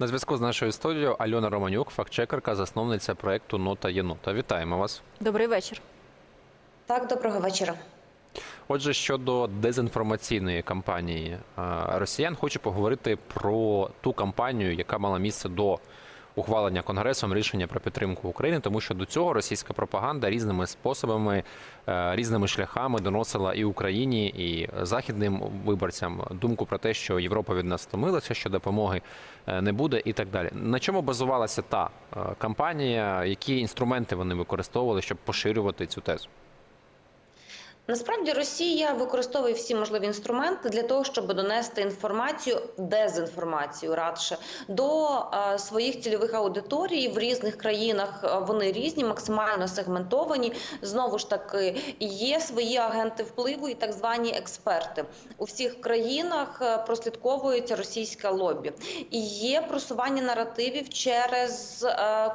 На зв'язку з нашою студією Альона Романюк, фактчекерка, засновниця проекту Нота Єнота. Вітаємо вас. Добрий вечір. Так, доброго вечора. Отже, щодо дезінформаційної кампанії е, росіян, хочу поговорити про ту кампанію, яка мала місце до ухвалення конгресом рішення про підтримку України, тому що до цього російська пропаганда різними способами, е, різними шляхами доносила і Україні, і західним виборцям думку про те, що Європа від нас втомилася, що допомоги е, не буде, і так далі. На чому базувалася та е, кампанія? Які інструменти вони використовували, щоб поширювати цю тезу? Насправді Росія використовує всі можливі інструменти для того, щоб донести інформацію, дезінформацію радше до е, своїх цільових аудиторій в різних країнах. е, Вони різні, максимально сегментовані. Знову ж таки, є свої агенти впливу і так звані експерти. У всіх країнах е, прослідковується російське лобі. І є просування наративів через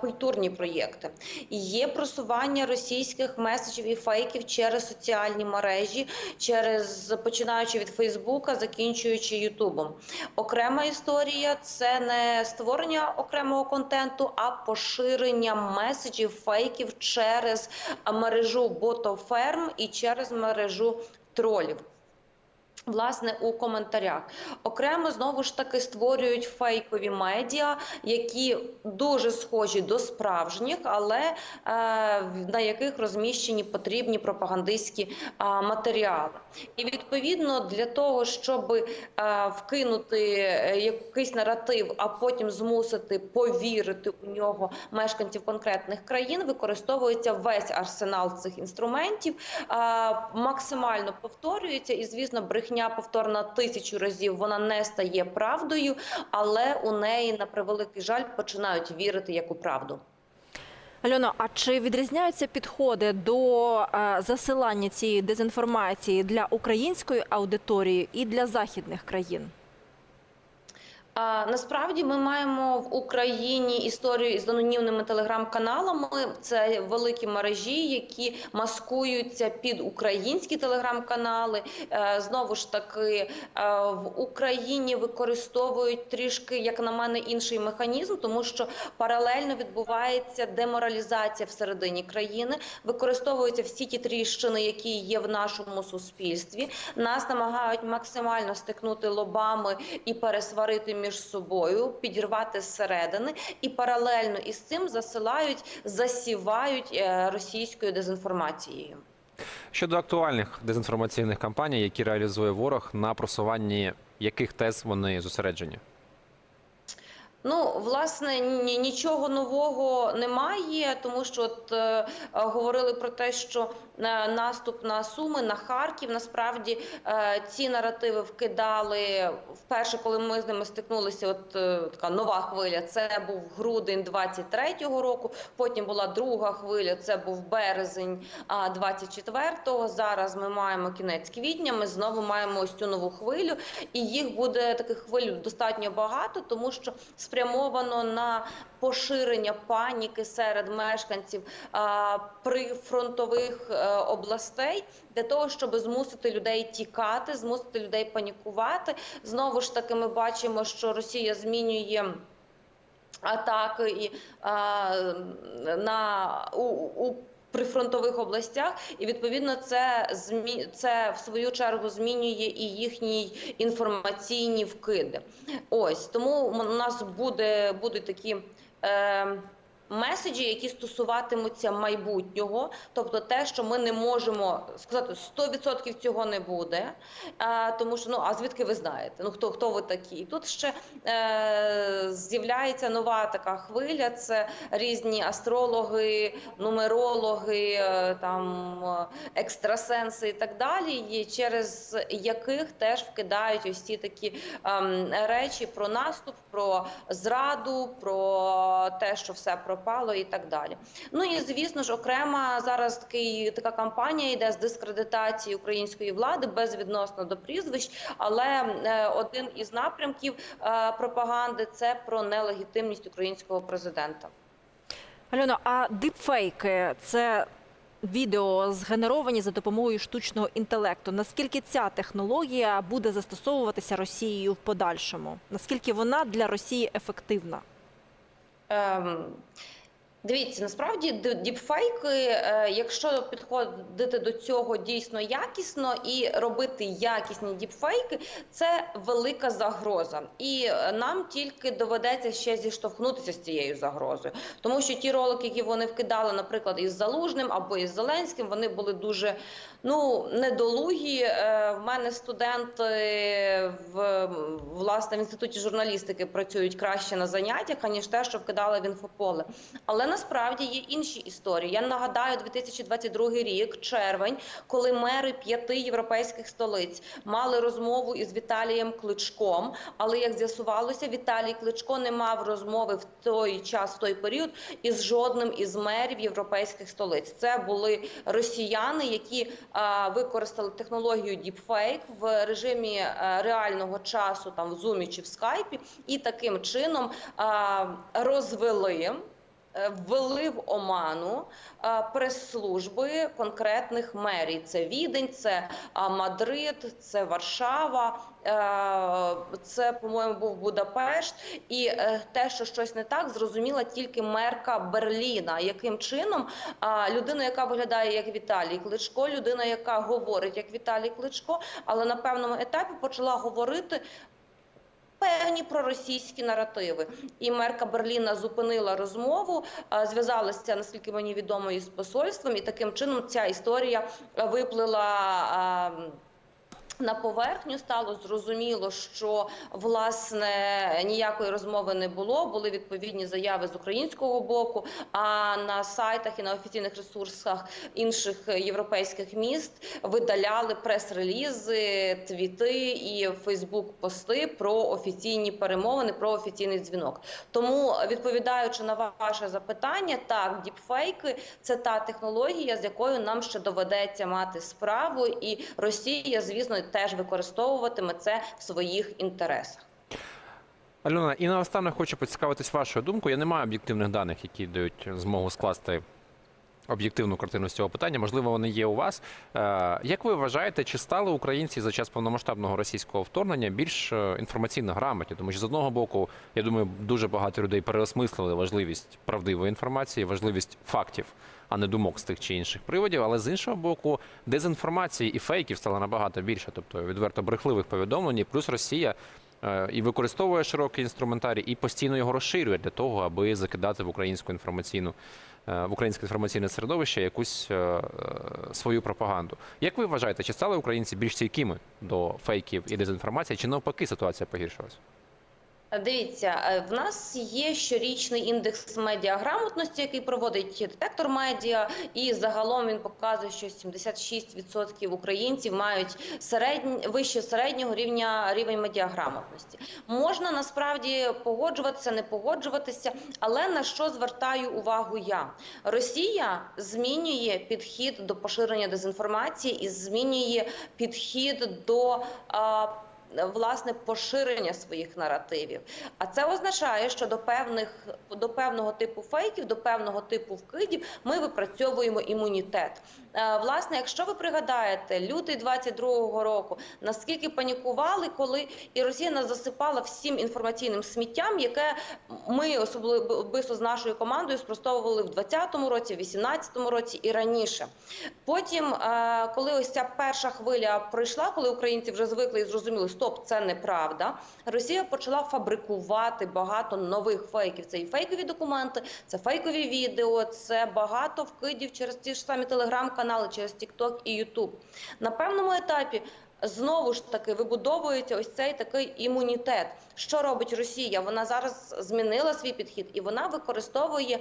культурні проєкти. Є просування російських меседжів і фейків через соціальні мережі, через починаючи від Фейсбука, закінчуючи Ютубом. Окрема історія це не створення окремого контенту, а поширення меседжів, фейків через мережу ботоферм і через мережу тролів. Власне, у коментарях окремо знову ж таки створюють фейкові медіа, які дуже схожі до справжніх, але е, на яких розміщені потрібні пропагандистські е, матеріали. І відповідно для того, щоб е, вкинути е, якийсь наратив, а потім змусити повірити у нього мешканців конкретних країн, використовується весь арсенал цих інструментів, е, максимально повторюється, і звісно, брехня повторна тисячу разів вона не стає правдою, але у неї на превеликий жаль починають вірити як у правду. Альоно, а чи відрізняються підходи до е, засилання цієї дезінформації для української аудиторії і для західних країн? Насправді ми маємо в Україні історію із анонімними телеграм-каналами. Це великі мережі, які маскуються під українські телеграм-канали. Е, знову ж таки, е, в Україні використовують трішки, як на мене, інший механізм, тому що паралельно відбувається деморалізація всередині країни. Використовуються всі ті тріщини, які є в нашому суспільстві. Нас намагають максимально стикнути лобами і пересварити між собою, підірвати зсередини, і паралельно із цим засилають, засівають е, російською дезінформацією. Щодо актуальних дезінформаційних кампаній, які реалізує ворог, на просуванні яких тез вони зосереджені? Ну, власне, ні, нічого нового немає, тому що от, е, говорили про те, що е, наступ на Суми, на Харків, насправді е, ці наративи вкидали вперше, коли ми з ними стикнулися. От е, така нова хвиля. Це був грудень 23-го року. Потім була друга хвиля. Це був березень а, 24-го. Зараз ми маємо кінець квітня. Ми знову маємо ось цю нову хвилю, і їх буде таких хвиль достатньо багато, тому що спрямовано на поширення паніки серед мешканців прифронтових е, областей для того, щоб змусити людей тікати, змусити людей панікувати. Знову ж таки, ми бачимо, що Росія змінює. Атаки і а, на у, у прифронтових областях, і відповідно це змі це в свою чергу змінює і їхні інформаційні вкиди. Ось тому у нас буде будуть такі. Е, Меседжі, які стосуватимуться майбутнього, тобто те, що ми не можемо сказати 100% цього не буде, тому що ну а звідки ви знаєте? Ну хто хто ви такі? Тут ще е, з'являється нова така хвиля. Це різні астрологи, нумерологи, е, там е, екстрасенси і так далі, через яких теж вкидають ось ці такі ем, речі про наступ, про зраду, про те, що все пропало, і так далі. Ну і звісно ж, окрема зараз такий така кампанія йде з дискредитації української влади безвідносно до прізвищ. Але е, один із напрямків е, пропаганди це про нелегітимність українського президента. Альоно, а дипфейки це відео згенеровані за допомогою штучного інтелекту. Наскільки ця технологія буде застосовуватися Росією в подальшому? Наскільки вона для Росії ефективна? Ем, Дивіться, насправді діпфейки, е, якщо підходити до цього дійсно якісно і робити якісні діпфейки, це велика загроза. І е, нам тільки доведеться ще зіштовхнутися з цією загрозою, тому що ті ролики, які вони вкидали, наприклад, із Залужним або із Зеленським, вони були дуже ну недолугі. Е, В мене студенти в власне в інституті журналістики працюють краще на заняттях, аніж те, що вкидали в інфополе. Але насправді є інші історії. Я нагадаю, 2022 рік, червень, коли мери п'яти європейських столиць мали розмову із Віталієм Кличком. Але як з'ясувалося, Віталій Кличко не мав розмови в той час, в той період із жодним із мерів європейських столиць. Це були росіяни, які а, використали технологію Deepfake в режимі а, реального часу, там в Zoom чи в Skype, і таким чином а, розвели. Е, Ввели в оману прес-служби конкретних мерій. Це Відень, це Мадрид, це Варшава, е, це, по-моєму, був Будапешт. І е, те, що щось не так, зрозуміла тільки мерка Берліна. Яким чином людина, яка виглядає як Віталій Кличко, людина, яка говорить як Віталій Кличко, але на певному етапі почала говорити. Певні проросійські наративи, і мерка Берліна зупинила розмову, зв'язалася, наскільки мені відомо, із посольством, і таким чином ця історія виплила. На поверхню стало зрозуміло, що власне ніякої розмови не було. Були відповідні заяви з українського боку. А на сайтах і на офіційних ресурсах інших європейських міст видаляли прес-релізи, твіти і Фейсбук-пости про офіційні перемовини, про офіційний дзвінок. Тому відповідаючи на ваше запитання, так діпфейки це та технологія, з якою нам ще доведеться мати справу, і Росія, звісно, теж використовуватиме це в своїх інтересах. Альона, і наостанок хочу поцікавитись вашою думкою. Я не маю об'єктивних даних, які дають змогу скласти об'єктивну картину з цього питання. Можливо, вони є у вас. Е, Як ви вважаєте, чи стали українці за час повномасштабного російського вторгнення більш е, інформаційно грамотні? Тому що з одного боку, я думаю, дуже багато людей переосмислили важливість правдивої інформації, важливість фактів, а не думок з тих чи інших приводів. Але з іншого боку, дезінформації і фейків стало набагато більше, тобто відверто брехливих повідомлень. Плюс Росія е, і використовує широкий інструментарій, і постійно його розширює для того, аби закидати в українську інформаційну в українське інформаційне середовище якусь е, е, свою пропаганду. Як ви вважаєте, чи стали українці більш стійкими до фейків і дезінформації, чи навпаки ситуація погіршилась? Дивіться, е, в нас є щорічний індекс медіаграмотності, який проводить детектор медіа, і загалом він показує, що 76% українців мають середнь, вище середнього рівня рівень медіаграмотності. Можна насправді погоджуватися, не погоджуватися, але на що звертаю увагу я? Росія змінює підхід до поширення дезінформації і змінює підхід до. А, власне поширення своїх наративів. А це означає, що до певних до певного типу фейків, до певного типу вкидів ми випрацьовуємо імунітет. Е, Власне, якщо ви пригадаєте, лютий 22-го року, наскільки панікували, коли і Росія нас засипала всім інформаційним сміттям, яке ми особисто з нашою командою спростовували в 20-му році, в 18-му році і раніше. Потім, е, коли ось ця перша хвиля пройшла, коли українці вже звикли і зрозуміли, стоп, це неправда. Росія почала фабрикувати багато нових фейків. Це і фейкові документи, це фейкові відео, це багато вкидів через ті ж самі телеграм-канали, через TikTok і YouTube. На певному етапі. Знову ж таки вибудовується ось цей такий імунітет. Що робить Росія? Вона зараз змінила свій підхід і вона використовує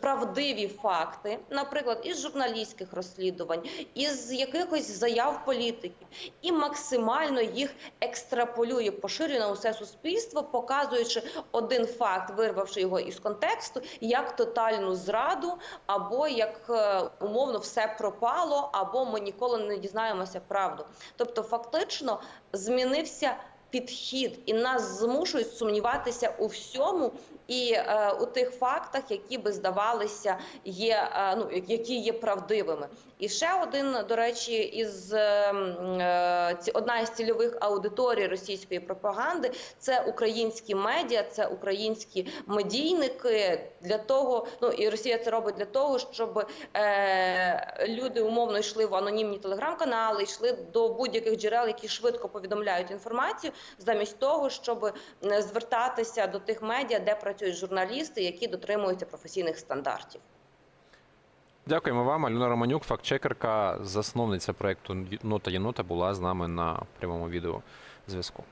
правдиві факти, наприклад, із журналістських розслідувань, із якихось заяв політиків, і максимально їх екстраполює, поширює на усе суспільство, показуючи один факт, вирвавши його із контексту, як тотальну зраду, або як е, умовно все пропало, або ми ніколи не дізнаємося правду. Тобто, фактично змінився підхід, і нас змушують сумніватися у всьому і е, у тих фактах, які би здавалися, є е, ну які є правдивими. І ще один, до речі, із е, е, одна із цільових аудиторій російської пропаганди це українські медіа, це українські медійники. Для того, ну і Росія це робить для того, щоб е, люди умовно йшли в анонімні телеграм-канали, йшли до будь-яких джерел, які швидко повідомляють інформацію, замість того, щоб е, звертатися до тих медіа, де працюють журналісти, які дотримуються професійних стандартів. Дякуємо вам. Альона Романюк, фактчекерка, засновниця проекту Нота Єнота, була з нами на прямому відео зв'язку.